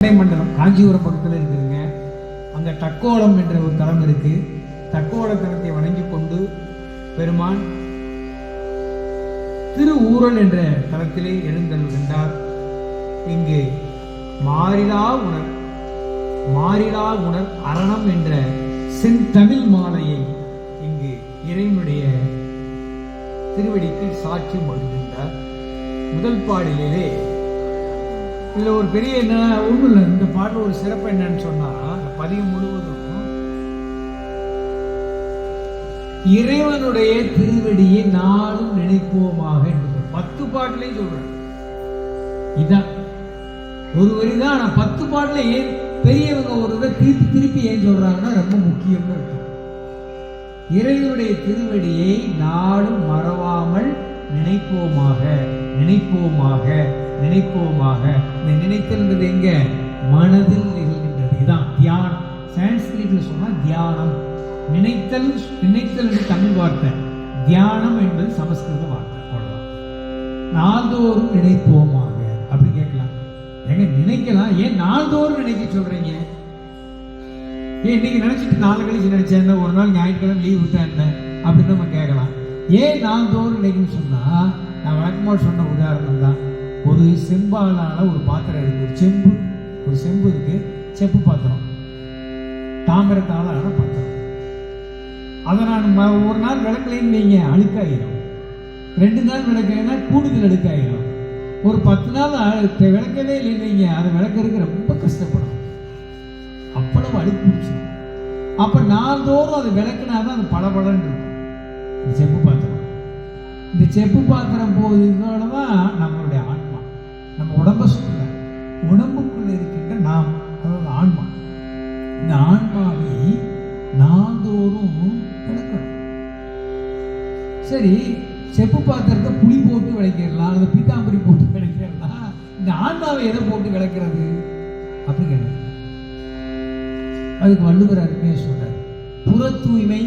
மண்டலம் காஞ்சிபுரம் பக்கத்தில் இருக்குதுங்க. அங்கே தக்கோலம் என்ற ஒரு தலம் இருக்கு. தக்கோல தலத்தை வணங்கி கொண்டு பெருமான் திரு ஊரல் என்ற தலத்திலே எழுந்தருள்கின்றார் இங்கு மாறிலா உணர் மாறிலா உணர் அரணம் என்ற செந்தமிழ் மாலையை இங்கு இறைவனுடைய திருவடிக்கு சாட்சி வருகின்றார் முதல் பாடலிலே இதுல ஒரு பெரிய என்ன ஒண்ணும் இல்லை. இந்த பாட்டில் ஒரு சிறப்பு என்னன்னு சொன்னா அந்த பதிகம் முழுவதும் இறைவனுடைய திருவடியை நாளும் நினைப்போமாக என்று பத்து பாட்டிலையும் சொல்றேன். இதான். ஒரு வரிதான் ஆனா பத்து பாட்டில் ஏன் பெரியவங்க ஒரு இதை திருப்பி திருப்பி ஏன் சொல்றாங்கன்னா ரொம்ப முக்கியமாக இருக்கும். இறைவனுடைய திருவடியை நாளும் மறவாமல் நினைப்போமாக நினைப்போமாக. நினைப்போமாக. இந்த நினைத்தல்ன்றது எங்க? மனதில் நிகழ்கின்றது. இதான் தியானம். சான்ஸ்கிரிட்ல சொன்னா தியானம். நினைத்தல் நினைத்தல் என்று தமிழ் வார்த்தை. தியானம் என்பது சமஸ்கிருத வார்த்தை. அவ்வளவுதான். நாள்தோறும் நினைப்போமாக. அப்படி கேட்கலாம். ஏங்க நினைக்கலாம். ஏன் நாள்தோறும் நினைக்க சொல்றீங்க? ஏன் இன்னைக்கு நினைச்சிட்டு நாலு கழிச்சு நினைச்சேன் ஒரு நாள் ஞாயிற்றுக்கிழமை லீவ் விட்டா என்ன? அப்படின்னு நம்ம கேட்கலாம். ஏன் நாள்தோறும் நினைக்கணும்னு சொன்னா? நான் வழக்கமாக சொன்ன உதாரணம் தான் ஒரு செம்பாலான ஒரு பாத்திரம் இருக்கு. ஒரு செம்பு ஒரு செம்பு இருக்கு. செப்பு பாத்திரம். தாமிரத்தால் ஆன பாத்திரம். அதை நான் ஒரு நாள் விளக்கலைன்னு வைங்க அழுக்காயிரும். ரெண்டு நாள் விளக்கலைன்னா கூடுதல் அழுக்காயிரும். ஒரு பத்து நாள் விளக்கவே இல்லைன்னு வைங்க. அதை விளக்கறதுக்கு ரொம்ப கஷ்டப்படும். அவ்வளவு அழுக்கு பிடிச்சிடும் அப்ப நாள்தோறும் அது விளக்குனாதான் அது பளபளன்னு இருக்கும். இந்த செப்பு பாத்திரம். இந்த செப்பு பாத்திரம் போகுதுனால தான் நம்மளுடைய உடம்ப சொல்லல உடம்புக்குள்ள இருக்கின்ற நாம் அதாவது ஆன்மா. இந்த ஆன்மாவை நாந்தோறும் விளக்கணும் சரி செப்பு பாத்திரத்தை புளி போட்டு விளக்கிடலாம் அல்லது பீத்தாம்பரி போட்டு விளக்கிடலாம் இந்த ஆன்மாவை எதை போட்டு விளக்கிறது? அப்படி கேட்டேன் அதுக்கு வள்ளுவர் அருமையை சொல்றார். புற தூய்மை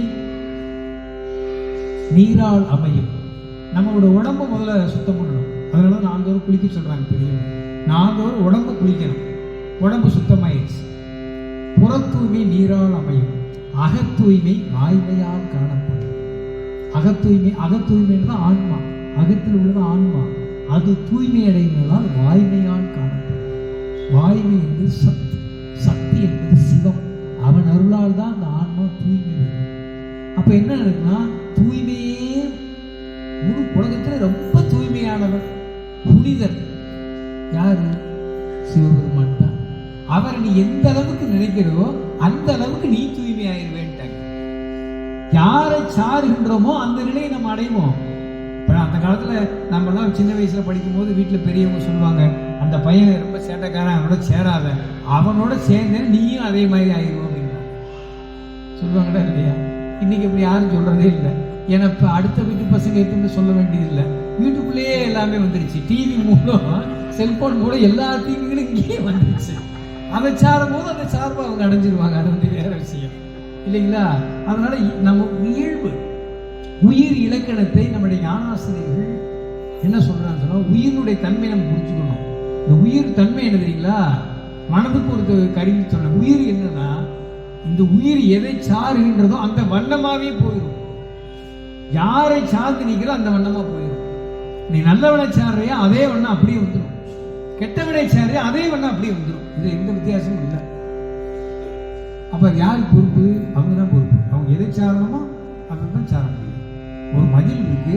நீரால் அமையும். நம்மளோட உடம்ப முதல்ல சுத்தம் பண்ணணும். அதனால நாள்தோறும் குளிக்க சொல்றாங்க பெரியவங்க நாள்தோறும் உடம்ப குளிக்கணும். உடம்பு சுத்தமாயிடுச்சு. புற தூய்மை நீரால் அமையும். அகத்தூய்மை வாய்மையால் காணப்படும். அகத்தூய்மை அகத்தூய்மைன்றது ஆன்மா. அகத்தில் உள்ளது ஆன்மா. அது தூய்மை அடைவதால் வாய்மையால் காணப்படும். வாய்மை என்பது சக்தி. சக்தி என்பது சிவம். அவன் அருளால் தான் அந்த ஆன்மா தூய்மை பெறும். அப்போ என்ன நடக்குன்னா தூய்மையே முழு உலகத்துல ரொம்ப தூய்மையானவன். புனிதர். யாரு? சிவபெருமான் தான். அவர் நீ எந்த அளவுக்கு நினைக்கிறோ அந்த அளவுக்கு நீ தூய்மை ஆயிருவேன்ட்டாங்க. யாரை சாருகின்றோமோ அந்த நிலையை நம்ம அடைவோம். அந்த காலத்துல நம்ம எல்லாம் சின்ன வயசுல படிக்கும் போது வீட்டுல பெரியவங்க சொல்லுவாங்க அந்த பையன் ரொம்ப சேட்டைக்காரன் அவனோட சேராத. அவனோட சேர்ந்து நீயும் அதே மாதிரி ஆயிடுவோம் அப்படின்னா சொல்லுவாங்கடா இல்லையா? இன்னைக்கு இப்படி யாரும் சொல்றதே இல்லை. ஏன்னா இப்போ அடுத்த வீட்டு பசங்க எதுவுமே சொல்ல வேண்டியதில்லை. வீட்டுக்குள்ளேயே எல்லாமே வந்துருச்சு. டிவி மூலம் செல்போன் மூலம் எல்லா தீங்குகளும் இங்கேயே வந்துருச்சு. அதை சாரும் போது அந்த சார்பா அவங்க அடைஞ்சிருவாங்க. அது வந்து வேற விஷயம். இல்லைங்களா? அதனால நம்ம இயல்பு உயிர் இலக்கணத்தை நம்முடைய ஞானாசிரியர்கள் என்ன சொல்றாங்க சொன்னா உயிரினுடைய தன்மை நம்ம புரிஞ்சுக்கணும். இந்த உயிர் தன்மை என்ன தெரியுங்களா? மனதுக்கு ஒரு கருவி சொன்ன உயிர் என்னன்னா இந்த உயிர் எதை சாருகின்றதோ அந்த வண்ணமாவே போயிடும் யாரை சார்ந்து நிற்கிறோ அந்த வண்ணமா போயிடும் நீ நல்லவனை சாடுறியா அதே வண்ணம் அப்படியே வந்துடும் கெட்டவனை சாடுறியா அதே வண்ணம் அப்படியே வந்துடும் இது எந்த வித்தியாசமும் இல்லை. அப்ப யார் பொறுப்பு? அவங்க தான் பொறுப்பு. அவங்க எதை சாரணுமோ அதை தான் சார முடியும். ஒரு மதில் இருக்கு.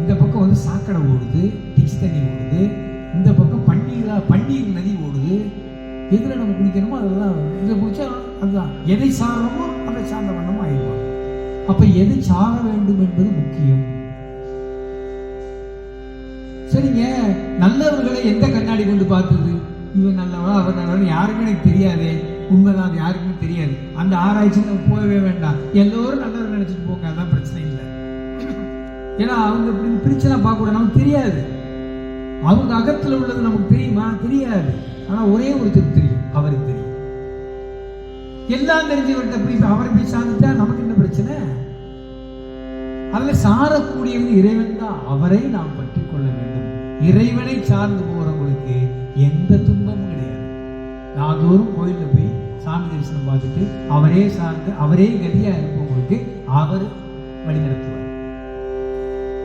இந்த பக்கம் வந்து சாக்கடை ஓடுது. டிச்சு தண்ணி ஓடுது. இந்த பக்கம் பன்னீர் பன்னீர் நதி ஓடுது. எதில் நம்ம குடிக்கணுமோ அதெல்லாம் இதை குடிச்சா அதுதான் எதை சாரணுமோ அதை சார்ந்த வண்ணமும் ஆயிடுவாங்க. அப்போ எதை சார வேண்டும் என்பது முக்கியம். சரிங்க நல்லவர்களை எந்த கண்ணாடி கொண்டு பார்த்தது? இவன் நல்லவா அவர் நல்லவன் யாருக்குமே எனக்கு தெரியாதே. உண்மைதான் அது யாருக்குமே தெரியாது. அந்த ஆராய்ச்சி நம்ம போகவே வேண்டாம். எல்லோரும் நல்லவர் நினைச்சிட்டு போங்க அதான் பிரச்சனை இல்லை. ஏன்னா அவங்க இப்படி பிரிச்செல்லாம் பார்க்க கூட நமக்கு தெரியாது. அவங்க அகத்துல உள்ளது நமக்கு தெரியுமா? தெரியாது. ஆனா ஒரே ஒருத்தருக்கு தெரியும் அவருக்கு தெரியும். எல்லாம் தெரிஞ்சவர்கிட்ட போய் அவரை போய் சார்ந்துட்டா நமக்கு என்ன பிரச்சனை? அதுல சாரக்கூடியவங்க இறைவன் தான். அவரை நாம் பற்றி கொள்ள வேண்டும். இறைவனை சார்ந்து போறவங்களுக்கு எந்த துன்பமும் கிடையாது. நாள்தோறும் கோயிலில் போய் சாமி தரிசனம் பார்த்துட்டு அவரே சார்ந்து அவரே கதியாக இருப்பவங்களுக்கு அவர் வழி நடத்துவார்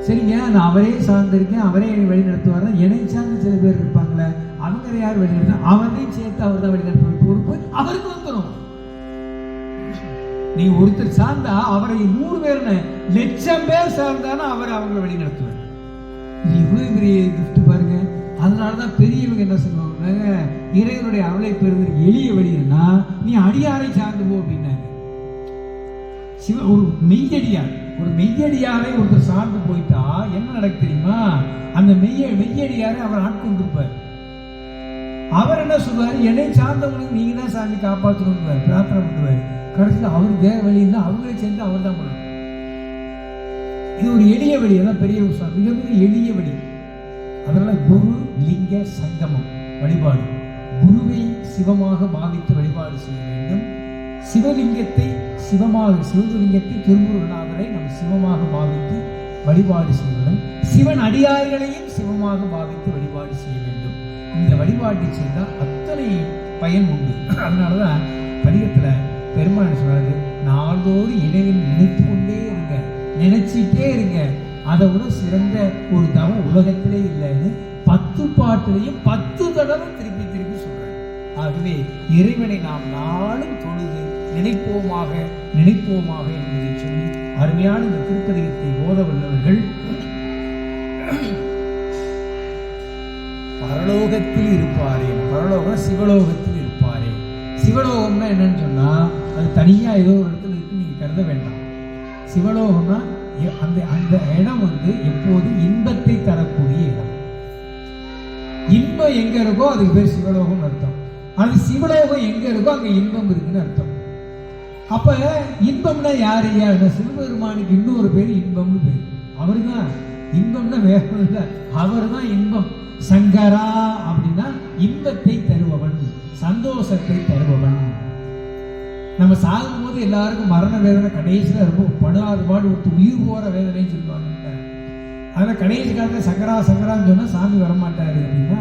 சரிங்க நான் அவரே சார்ந்திருக்கேன் அவரே என்னை வழி நடத்துவார் என்னை சார்ந்து சில பேர் இருப்பாங்களே அவங்க யார் வழி நடத்த அவரையும் சேர்த்து அவர் தான் வழி நடத்துவார் பொறுப்பு அவருக்கு வந்துடும் நீ ஒருத்தர் சார்ந்தா அவரை நூறு பேர் லட்சம் பேர் சார்ந்தானா அவர் அவங்களை வழி நடத்துவார் இது இவ்வளவு பெரிய பாருங்க. அதனாலதான் பெரியவங்க என்ன சொல்லுவாங்க இறைவனுடைய அவளை பெறுவதற்கு எளிய வழி என்ன நீ அடியாரை சார்ந்து போ அப்படின்னாங்க. சிவ ஒரு மெய்யடியார் ஒரு மெய்யடியாரை ஒருத்தர் சார்ந்து போயிட்டா என்ன நடக்கு தெரியுமா? அந்த மெய்ய மெய்யடியாரை அவர் ஆட்கொண்டிருப்பார். அவர் என்ன சொல்வார் என்னை சார்ந்தவங்களுக்கு நீங்க தான் சாமி காப்பாற்றணும் பிரார்த்தனை பண்ணுவார். கடைசியில் அவர் வேற வழி இல்லை அவங்களே சேர்ந்து அவர் தான் பண்ணணும் இது ஒரு எளிய வழி அதான் பெரிய விஷயம் மிக மிக எளிய வழி. அதனால குரு லிங்க சங்கமம் வழிபாடு. குருவை சிவமாக பாவித்து வழிபாடு செய்ய வேண்டும். சிவலிங்கத்தை சிவமாக சிவலிங்கத்தை திருமுருகநாதரை நம் சிவமாக பாவித்து வழிபாடு செய்ய வேண்டும். சிவன் அடியார்களையும் சிவமாக பாவித்து வழிபாடு செய்ய வேண்டும். இந்த வழிபாட்டை செய்தால் அத்தனை பயன் உண்டு. அதனாலதான் பதிகத்துல பெருமாள் சொன்னாரு நாள்தோறும் இணைவில் நினைத்து கொண்டே இருங்க. நினைச்சிட்டே இருங்க. அதை விட சிறந்த ஒரு தவம் உலகத்திலே இல்லைன்னு பத்து பாட்டுலையும் பத்து தடவை திருப்பி திருப்பி சொல்றேன். ஆகவே இறைவனை நாம் நாளும் தொழுது நினைப்போமாக நினைப்போமாக என்பதை சொல்லி அருமையான இந்த திருப்பதிகத்தை ஓத வல்லவர்கள் பரலோகத்தில் இருப்பாரே பரலோகம் சிவலோகத்தில் இருப்பாரே. சிவலோகம்னா என்னன்னு சொன்னா அது தனியா ஏதோ ஒரு இடத்துல இருக்கு நீங்க கருத வேண்டாம். சிவலோகம்னா அந்த அந்த இடம் வந்து எப்போது இன்பத்தை தரக்கூடிய இடம். இன்பம் எங்க இருக்கோ அதுக்கு பேர் சிவலோகம் அர்த்தம். அது சிவலோகம் எங்க இருக்கோ அங்க இன்பம் இருக்குன்னு அர்த்தம். அப்ப இன்பம்னா யாரு யாருன்னா சிவபெருமானுக்கு இன்னொரு பேர் இன்பம்னு பேர். அவர்தான். இன்பம்னா வேற இல்லை. அவர் தான் இன்பம். சங்கரா அப்படின்னா இன்பத்தை தருபவன் சந்தோஷத்தை தருபவன். நம்ம சாகும் போது எல்லாருக்கும் மரண வேதனை கடைசியில் ரொம்ப படாத பாடு ஒருத்தர் உயிர் போகிற வேதனைன்னு சொல்லுவாங்க. அதில் கடைசி காலத்தில் சங்கரா சங்கரான்னு சொன்னா சாமி வரமாட்டாரு அப்படின்னா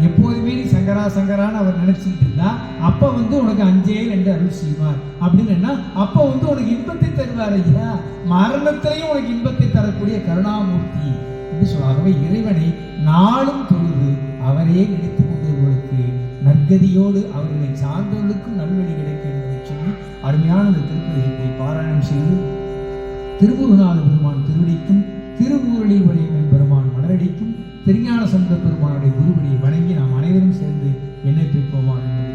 எப்போதுமே நீ சங்கரா சங்கரான்னு அவர் நினைச்சிட்டு இருந்தா அப்ப வந்து உனக்கு அஞ்சே ரெண்டு அருள் செய்வார். அப்படின்னு அப்ப வந்து உனக்கு இன்பத்தை தருவார் ஐயா. மரணத்திலையும் உனக்கு இன்பத்தை தரக்கூடிய கருணாமூர்த்தி என்று சொல்லாகவே இறைவனை நாளும் தொழுது அவரே நினைத்துக் கொண்டவர்களுக்கு நற்கதியோடு அவர்களை சார்ந்தவர்களுக்கும் நல்வழி கிடைக்கும் அருமையான இந்த திருப்பதிகத்தை பாராயணம் செய்து திருமுருகநாத பெருமான் திருவடிக்கும் திருமூரளி வரையும் பெருமான் மலரடிக்கும் திருஞான சந்த பெருமானுடைய குருவடியை வணங்கி நாம் அனைவரும் சேர்ந்து என்னை பெறுவோமா? என்பதை